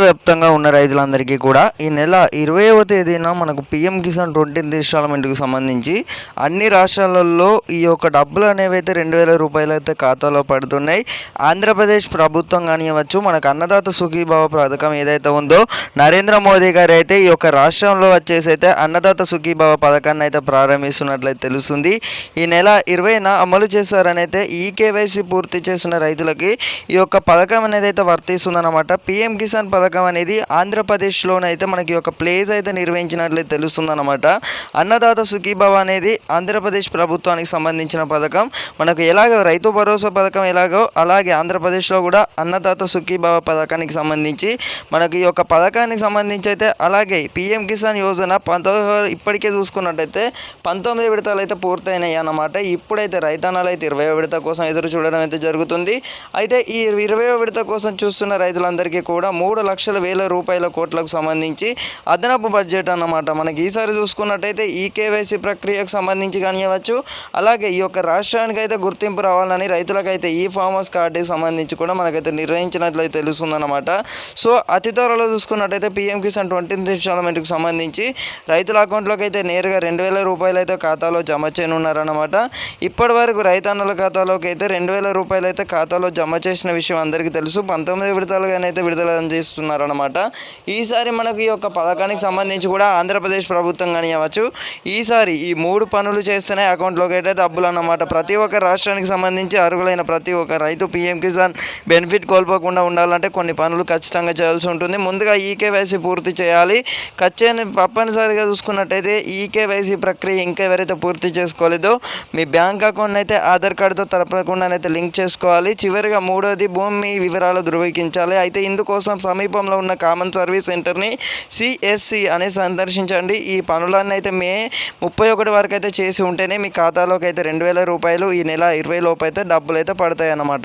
వ్యాప్తంగా ఉన్న రైతులందరికీ కూడా ఈ నెల ఇరవైవ తేదీన మనకు పిఎం కిసాన్ ట్వంటీ ఇన్స్టాల్మెంట్కి సంబంధించి అన్ని రాష్ట్రాలలో ఈ యొక్క డబ్బులు అనేవి అయితే రెండు వేల రూపాయలు అయితే ఖాతాలో పడుతున్నాయి. ఆంధ్రప్రదేశ్ ప్రభుత్వం కానివ్వచ్చు మనకు అన్నదాత సుఖీభావ పథకం ఏదైతే ఉందో నరేంద్ర మోదీ గారు అయితే ఈ యొక్క రాష్ట్రంలో వచ్చేసి అయితే అన్నదాత సుఖీభావ పథకాన్ని అయితే ప్రారంభిస్తున్నట్లయితే తెలుస్తుంది. ఈ నెల ఇరవైన అమలు చేశారని అయితే ఈ కేవైసీ పూర్తి చేసిన రైతులకి ఈ యొక్క పథకం అనేది అయితే వర్తిస్తుందన్నమాట. పిఎం కిసాన్ పథకం అనేది ఆంధ్రప్రదేశ్లోనైతే మనకి ఒక ప్లేస్ అయితే నిర్వహించినట్లయితే తెలుస్తుందన్నమాట. అన్నదాత సుఖీభవ అనేది ఆంధ్రప్రదేశ్ ప్రభుత్వానికి సంబంధించిన పథకం. మనకు ఎలాగో రైతు భరోసా పథకం ఎలాగో అలాగే ఆంధ్రప్రదేశ్లో కూడా అన్నదాత సుఖీభవ పథకానికి సంబంధించి మనకి ఈ యొక్క పథకానికి సంబంధించి అయితే అలాగే పిఎం కిసాన్ యోజన పంతొమ్మిది ఇప్పటికే చూసుకున్నట్టయితే పంతొమ్మిది విడతలు అయితే పూర్తయినాయి అన్నమాట. ఇప్పుడైతే రైతన్నాలు అయితే ఇరవై విడత కోసం ఎదురు చూడడం అయితే జరుగుతుంది. అయితే ఈ ఇరవై విడత కోసం చూస్తున్న రైతులందరికీ కూడా మూడు లక్షల వేల రూపాయల కోట్లకు సంబంధించి అదనపు బడ్జెట్ అన్నమాట. మనకి ఈసారి చూసుకున్నట్టయితే ఈ కేవైసీ ప్రక్రియకు సంబంధించి కానివ్వచ్చు అలాగే ఈ యొక్క రాష్ట్రానికి అయితే గుర్తింపు రావాలని రైతులకైతే ఈ ఫార్మర్స్ కార్డుకి సంబంధించి కూడా మనకైతే నిర్వహించినట్లయితే తెలుస్తుందన్నమాట. సో అతి త్వరలో చూసుకున్నట్టయితే పిఎం కిసాన్ ట్వంటీ ఇన్స్టాల్మెంట్కి సంబంధించి రైతుల అకౌంట్లోకి అయితే నేరుగా రెండు వేల రూపాయలు అయితే ఖాతాలో జమ చేయనున్నారన్నమాట. ఇప్పటి వరకు రైతన్నుల ఖాతాలోకి అయితే రెండు వేల రూపాయలు అయితే ఖాతాలో జమ చేసిన విషయం అందరికీ తెలుసు. పంతొమ్మిది విడతలుగానైతే విడుదల చేస్తున్నారన్నమాట. ఈసారి మనకు ఈ యొక్క పథకానికి సంబంధించి కూడా ఆంధ్రప్రదేశ్ ప్రభుత్వం కానివ్వచ్చు ఈసారి ఈ మూడు పనులు చేస్తేనే అకౌంట్లోకి అయితే డబ్బులు అన్నమాట ప్రతి ఒక్క రాష్ట్రానికి సంబంధించి అర్హులైన ప్రతి ఒక్క రైతు పీఎం కిసాన్ బెనిఫిట్ కోల్పోకుండా ఉండాలంటే కొన్ని పనులు ఖచ్చితంగా చేయాల్సి ఉంటుంది. ముందుగా ఈకేవైసీ పూర్తి చేయాలి. ఖచ్చితంగా తప్పనిసరిగా చూసుకున్నట్టయితే ఈకేవైసీ ప్రక్రియ ఇంకా ఎవరైతే పూర్తి చేసుకోలేదో మీ బ్యాంక్ అకౌంట్ అయితే ఆధార్ కార్డుతో తప్పకుండానైతే లింక్ చేసుకోవాలి. చివరిగా మూడోది భూమి వివరాలు ధృవీకరించాలి. అయితే ఇందుకోసం సమీప సమీపంలో ఉన్న కామన్ సర్వీస్ సెంటర్ని సిఎస్సి అని సందర్శించండి. ఈ పనులన్నీ అయితే మే ముప్పై ఒకటి వరకు అయితే చేసి ఉంటేనే మీ ఖాతాలోకి అయితే రెండు వేల రూపాయలు ఈ నెల ఇరవై లోపు అయితే డబ్బులు అయితే పడతాయి అన్నమాట